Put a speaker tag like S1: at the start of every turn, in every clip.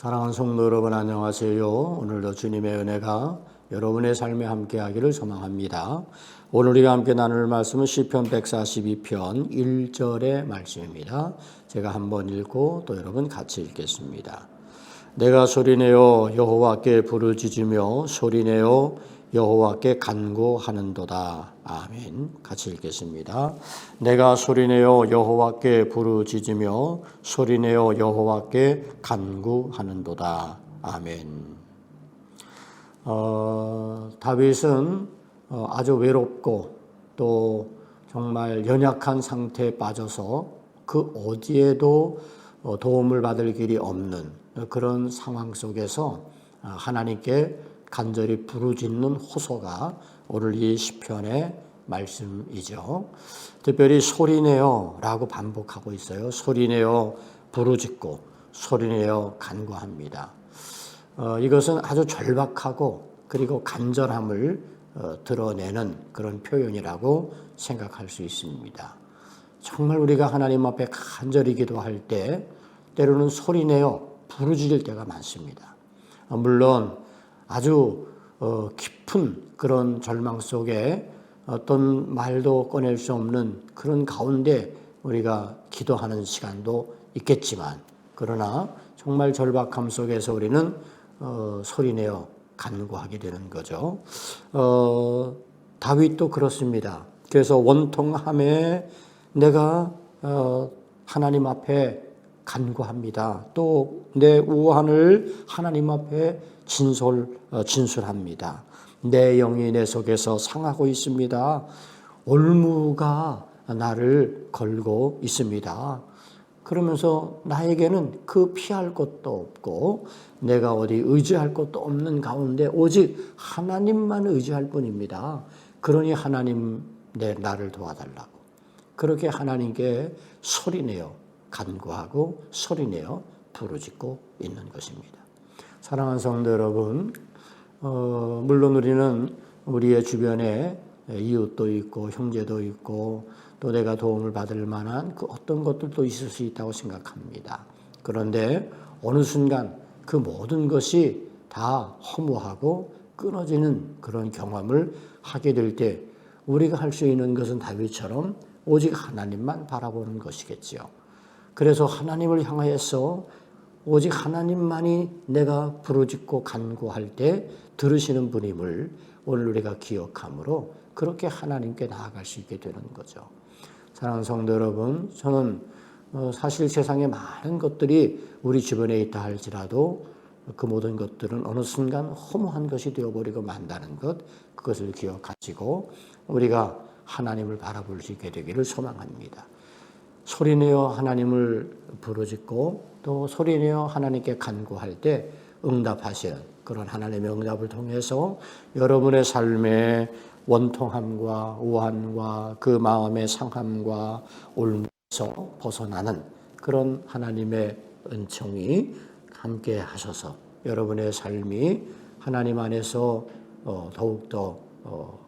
S1: 사랑하는 성도 여러분 안녕하세요. 오늘도 주님의 은혜가 여러분의 삶에 함께하기를 소망합니다. 오늘 우리가 함께 나눌 말씀은 시편 142편 1절의 말씀입니다. 제가 한번 읽고 또 여러분 같이 읽겠습니다. 내가 소리내어 여호와께 부르짖으며 소리내어 여호와께 간구하는도다. 아멘. 같이 읽겠습니다. 내가 소리내어 여호와께 부르짖으며 소리내어 여호와께 간구하는도다. 아멘. 어, 다윗은 어, 아주 외롭고 또 정말 연약한 상태에 빠져서 그 어디에도 어, 도움을 받을 길이 없는 그런 상황 속에서 아, 하나님께 간절히 부르짖는 호소가 오늘 이 시편의 말씀이죠. 특별히 소리내어라고 반복하고 있어요. 소리내어 부르짖고 소리내어 간구합니다. 어, 이것은 아주 절박하고 그리고 간절함을 어, 드러내는 그런 표현이라고 생각할 수 있습니다. 정말 우리가 하나님 앞에 간절히 기도할 때 때로는 소리내어 부르짖을 때가 많습니다. 어, 물론 아주 어, 깊은 그런 절망 속에 어떤 말도 꺼낼 수 없는 그런 가운데 우리가 기도하는 시간도 있겠지만 그러나 정말 절박함 속에서 우리는 어, 소리내어 간구하게 되는 거죠. 어, 다윗도 그렇습니다. 그래서 원통함에 내가 어, 하나님 앞에 간구합니다. 또 내 우한을 하나님 앞에 진솔 어, 진술합니다. 내 영이 내 속에서 상하고 있습니다. 올무가 나를 걸고 있습니다. 그러면서 나에게는 그 피할 것도 없고 내가 어디 의지할 것도 없는 가운데 오직 하나님만 의지할 뿐입니다. 그러니 하나님 내 나를 도와달라고 그렇게 하나님께 소리내어 간구하고 소리내어 부르짖고 있는 것입니다. 사랑하는 성도 여러분, 어, 물론 우리는 우리의 주변에 이웃도 있고 형제도 있고 또 내가 도움을 받을 만한 그 어떤 것들도 있을 수 있다고 생각합니다. 그런데 어느 순간 그 모든 것이 다 허무하고 끊어지는 그런 경험을 하게 될 때 우리가 할 수 있는 것은 다윗처럼 오직 하나님만 바라보는 것이겠지요. 그래서 하나님을 향하여서 오직 하나님만이 내가 부르짖고 간구할 때 들으시는 분임을 오늘 우리가 기억함으로 그렇게 하나님께 나아갈 수 있게 되는 거죠. 사랑하는 성도 여러분, 저는 어, 사실 세상에 많은 것들이 우리 주변에 있다 할지라도 그 모든 것들은 어느 순간 허무한 것이 되어버리고 만다는 것, 그것을 기억하시고 우리가 하나님을 바라볼 수 있게 되기를 소망합니다. 소리내어 하나님을 부르짖고 또 소리내어 하나님께 간구할 때 응답하시는 그런 하나님의 응답을 통해서 여러분의 삶에 원통함과 우한과 그 마음의 상함과 올무에서 벗어나는 그런 하나님의 은총이 함께 하셔서 여러분의 삶이 하나님 안에서 어, 더욱더 어,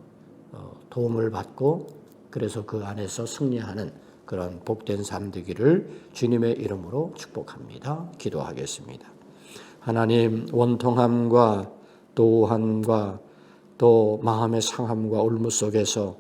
S1: 어, 도움을 받고 그래서 그 안에서 승리하는 그런 복된 삶 되기를 주님의 이름으로 축복합니다. 기도하겠습니다. 하나님 원통함과 또한과 또 마음의 상함과 올무 속에서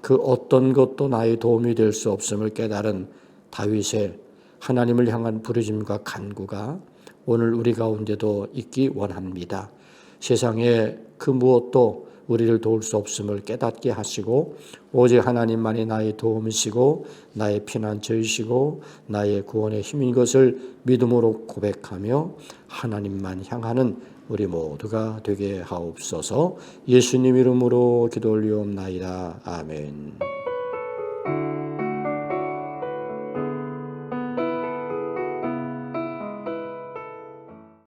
S1: 그 어떤 것도 나의 도움이 될 수 없음을 깨달은 다윗의 하나님을 향한 부르짐과 간구가 오늘 우리 가운데도 있기 원합니다. 세상에 그 무엇도 우리를 도울 수 없음을 깨닫게 하시고 오직 하나님만이 나의 도움이시고 나의 피난처이시고 나의 구원의 힘인 것을 믿음으로 고백하며 하나님만 향하는 우리 모두가 되게 하옵소서 예수님 이름으로 기도 올리옵나이다. 아멘.